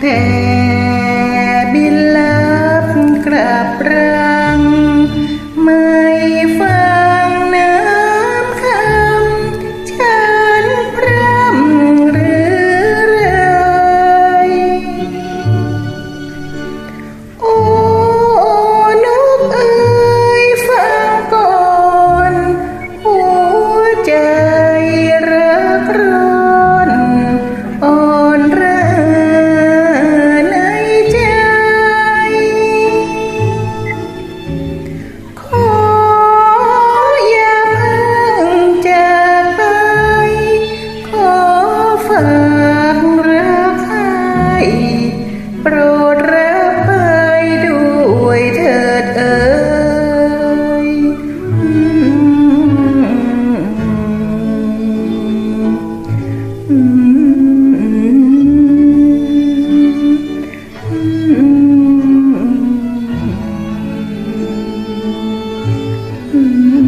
there. ฝากรักให้โปรดรับไปด้วยเถิดเอ๋ยอืม